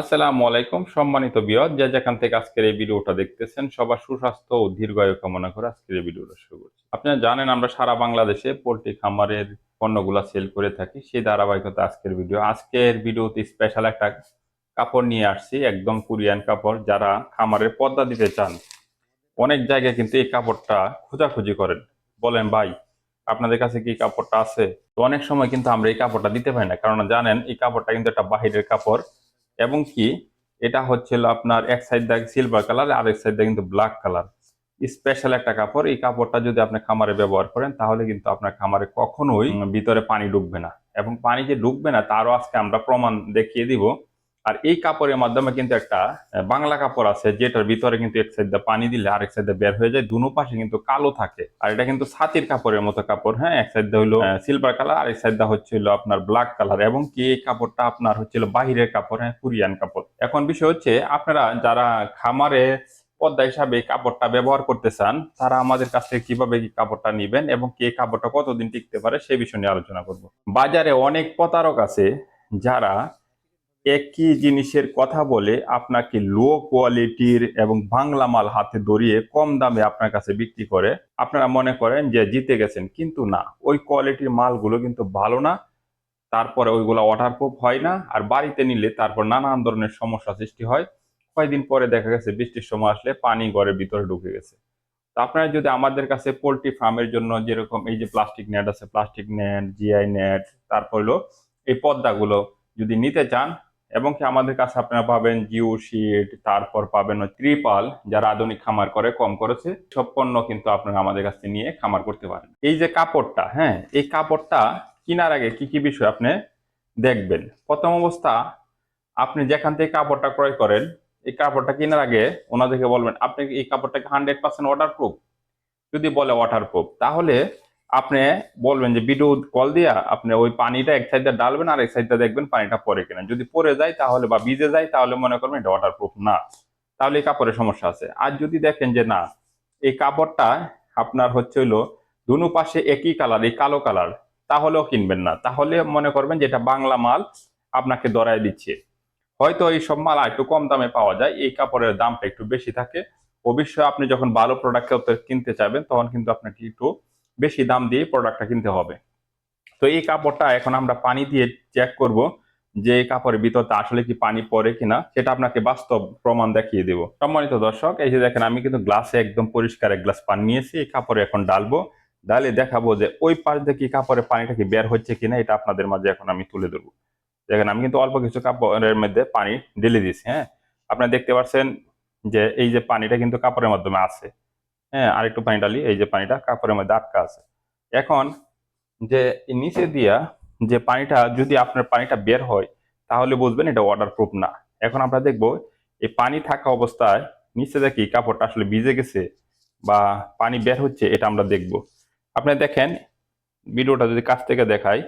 আসসালামু আলাইকুম, সম্মানিত বিয়দ যে যেখান থেকে আজকের এই ভিডিওটা দেখতেছেন, সবার সুস্বাস্থ্য ও দীর্ঘায়ু কামনা করে আজকের এই ভিডিওটা শুরু করছি। আপনারা জানেন, আমরা সারা বাংলাদেশে পোল্ট্রি খামারের পণ্যগুলা সেল করে থাকি। সেই ধারাবাহিকতা আজকের ভিডিও। আজকের ভিডিওতে স্পেশাল একটা কাপড় নিয়ে আসছি, একদম কোরিয়ান কাপড়, যারা খামারের পর্দা দিতে চান। অনেক জায়গায় কিন্তু এই কাপড়টা খোঁজাখুঁজি করেন। বলেন, ভাই, আপনাদের কাছে কি কাপড়টা আছে? তো অনেক সময় কিন্তু আমরা এই কাপড়টা দিতে পারি না। কারণ জানেন, এই কাপড়টা কিন্তু একটা বাহিরের কাপড়। এবং কি? এটা হচ্ছিল আপনার এক সাইড দেখ সিলভার কালার আর এক সাইড দেখ কিন্তু ব্ল্যাক কালার স্পেশাল একটা কাপড়, এই কাপড়টা যদি আপনি খামারে ব্যবহার করেন, তাহলে কিন্তু আপনার খামারে কখনোই ভিতরে পানি ঢুকবে না। এবং পানি যে ঢুকবে না, তারও আজকে আমরা প্রমাণ দেখিয়ে দিব আর এই কাপড়ের মাধ্যমে কিন্তু একটা বাংলা কাপড় আছে, যেটার ভিতরে কিন্তু এক সাইড পানি দিলে সাইড দিয়ে বের হয়ে যায়, দুনো পাশে কিন্তু কালো থাকে। আর এটা কিন্তু ছাতির কাপড়ের মতো কাপড় হ্যাঁ? এক সাইড হলো সিলভার কালার আরেক সাইড দিয়ে হচ্ছিল আপনার ব্ল্যাক কালার এবং কি এই কাপড়টা আপনার হচ্ছিল বাহিরের কাপড় হ্যাঁ? কোরিয়ান কাপড়। এখন বিষয় হচ্ছে, আপনারা যারা খামারে পদ্মা হিসাবে কাপড়টা ব্যবহার করতে চান, তারা আমাদের কাছ থেকে কীভাবে কাপড়টা নিবেন এবং কি কাপড়টা কতদিন টিকতে পারে সেই বিষয় নিয়ে আলোচনা করব। বাজারে অনেক প্রতারক আছে যারা একই জিনিসের কথা বলে আপনাকে লো কোয়ালিটির এবং বাংলা মাল হাতে ধরিয়ে কম দামে আপনার কাছে বিক্রি করে, আপনারা মনে করেন যে জিতে গেছেন, কিন্তু না। ওই কোয়ালিটির মালগুলো কিন্তু ভালো না, তারপরে ওইগুলো ওয়াটারপ্রুফ হয় না, আর বাড়িতে নিলে তারপর নানান ধরনের সমস্যা সৃষ্টি হয়। কয়েকদিন পরে দেখা গেছে বৃষ্টির সময় আসলে পানি ঘরের ভিতরে ঢুকে গেছে। তো আপনারা যদি আমাদের কাছে পোলট্রি ফার্মের জন্য যেরকম এই যে প্লাস্টিক নেট আছে প্লাস্টিক নেট জিআই নেট তারপর হলো এই পদ্মাগুলো যদি নিতে চান এবং কি আমাদের কাছে আপনারা পাবেন জিও শিট, তারপর পাবেন ত্রিপাল, যারা আধুনিক খামার করে, কম করেছে, সব পণ্য কিন্তু আপনারা আমাদের কাছে নিয়ে খামার করতে পারেন। এই যে কাপড়টা হ্যাঁ এই কাপড়টা কেনার আগে কি কি বিষয় আপনি দেখবেন? প্রথম অবস্থা, আপনি যেখান থেকে কাপড়টা ক্রয় করেন, এই কাপড়টা কেনার আগে ওনাদেরকে বলবেন আপনি এই কাপড়টাকে হান্ড্রেড পার্সেন্ট ওয়াটার প্রুফ যদি বলে ওয়াটার প্রুফ তাহলে আপনি বলবেন যে ভিডিও কল দিয়া আপনি ওই পানিটা এক সাইডে ডালবেন আর এক সাইডে দেখবেন পানিটা পরে কিনা। যদি পরে যায় তাহলে বা ভিজে যায় তাহলে মনে করবেন এটা ওয়াটার প্রুফ না। তাহলে এই কাপড়ের সমস্যা আছে। আর যদি দেখেন যে না, এই কাপড়টা আপনার হচ্ছে হলো দুনো পাশে একই কালার এই কালো কালার তাহলেও কিনবেন না। তাহলে মনে করবেন যে এটা বাংলা মাল আপনাকে দরায় দিচ্ছে। হয়তো এই সব মাল একটু কম দামে পাওয়া যায়, এই কাপড়ের দামটা একটু বেশি থাকে। অবশ্যই আপনি যখন ভালো প্রোডাক্ট কিনতে চাইবেন, তখন কিন্তু আপনাকে একটু বেশি দাম দিয়ে প্রোডাক্টটা কিনতে হবে। তো এই কাপড়টা এখন আমরা পানি দিয়ে চেক করব যে এই কাপড়ের ভিতরতে আসলে কি পানি পড়ে কিনা, সেটা আপনাকে বাস্তব প্রমাণ দেখিয়ে দেব। সম্মানিত দর্শক, এই যে দেখেন, আমি কিন্তু গ্লাসে একদম পরিষ্কার এক গ্লাস পানি নিয়েছি, এই কাপড়ে এখন ডালবো। ডালে দেখাবো যে ওই পাশ দিয়ে কি কাপড়ে পানিটা কি বের হচ্ছে কিনা, এটা আপনাদের মাঝে এখন আমি তুলে ধরবো। দেখেন, আমি কিন্তু অল্প কিছু কাপড়ের মধ্যে পানি ঢেলে দিয়েছি হ্যাঁ? আপনারা দেখতে পাচ্ছেন যে এই যে পানিটা কিন্তু কাপড়ের মাধ্যমে আছে। হ্যাঁ আরেকটু পানি ডালি এই যে পানিটা কাপড়ের মধ্যে আটকা আছে। এখন যে নিচে দিয়া যে পানিটা, যদি আপনার পানিটা বের হয়, তাহলে বুঝবেন এটা ওয়াটার প্রুফ না। এখন আমরা দেখব, এই পানি থাকা অবস্থায় নিচে দেখি কাপড়টা আসলে ভিজে গেছে বা পানি বের হচ্ছে, এটা আমরা দেখব। আপনি দেখেন, ভিডিওটা যদি কাছ থেকে দেখাই,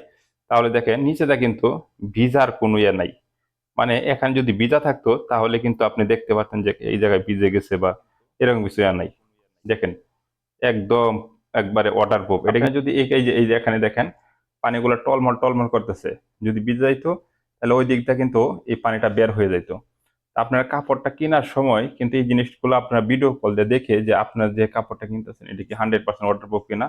তাহলে দেখেন নিচেটা কিন্তু ভিজার কোনো ইয়ে নাই। মানে এখানে যদি ভিজা থাকতো, তাহলে কিন্তু আপনি দেখতে পারতেন যে এই জায়গায় ভিজে গেছে বা এরকম কিছু ইয়ে নাই। দেখেন একদম একবারে ওয়াটার প্রুফ এটাকে যদি এই এই যে এই যে এখানে দেখেন পানিগুলো টলমল টলমল করতেছে। যদি ভিজে যাইতো তাহলে ওই দিকটা কিন্তু এই পানিটা বের হয়ে যাইতো। আপনার কাপড়টা কেনার সময় কিন্তু এই জিনিসগুলো আপনার ভিডিও কল দিয়ে দেখে যে আপনার যে কাপড়টা কিনতেছেন এটা কি হান্ড্রেড পার্সেন্ট ওয়াটার প্রুফ কিনা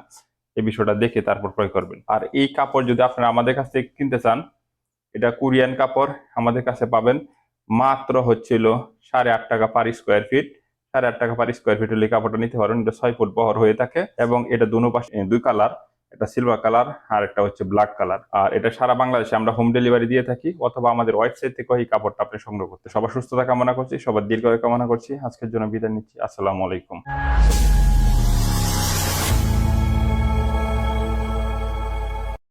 এই বিষয়টা দেখে তারপর ক্রয় করবেন। আর এই কাপড় যদি আপনারা আমাদের কাছ থেকে কিনতে চান এটা কোরিয়ান কাপড় আমাদের কাছে পাবেন। মাত্র হচ্ছিল সাড়ে আট টাকা পার স্কোয়ার ফিট সাড়ে আট টাকা পার স্কোয়ার ফিট হলে কাপড়টা নিতে পারেন এটা ছয় ফুট বহর হয়ে থাকে এবং এটা দুনো পাশে দুই কালার। এটা সিলভার কালার, আর একটা হচ্ছে ব্ল্যাক কালার। আর এটা সারা বাংলাদেশে আমরা হোম ডেলিভারি দিয়ে থাকি, অথবা আমাদের ওয়েবসাইট থেকে এই কাপড়টা আপনি সংগ্রহ করতে। সবার সুস্থতা কামনা করছি, সবার দীর্ঘ কামনা করছি। আজকের জন্য বিদায় নিচ্ছি। আসসালামু আলাইকুম।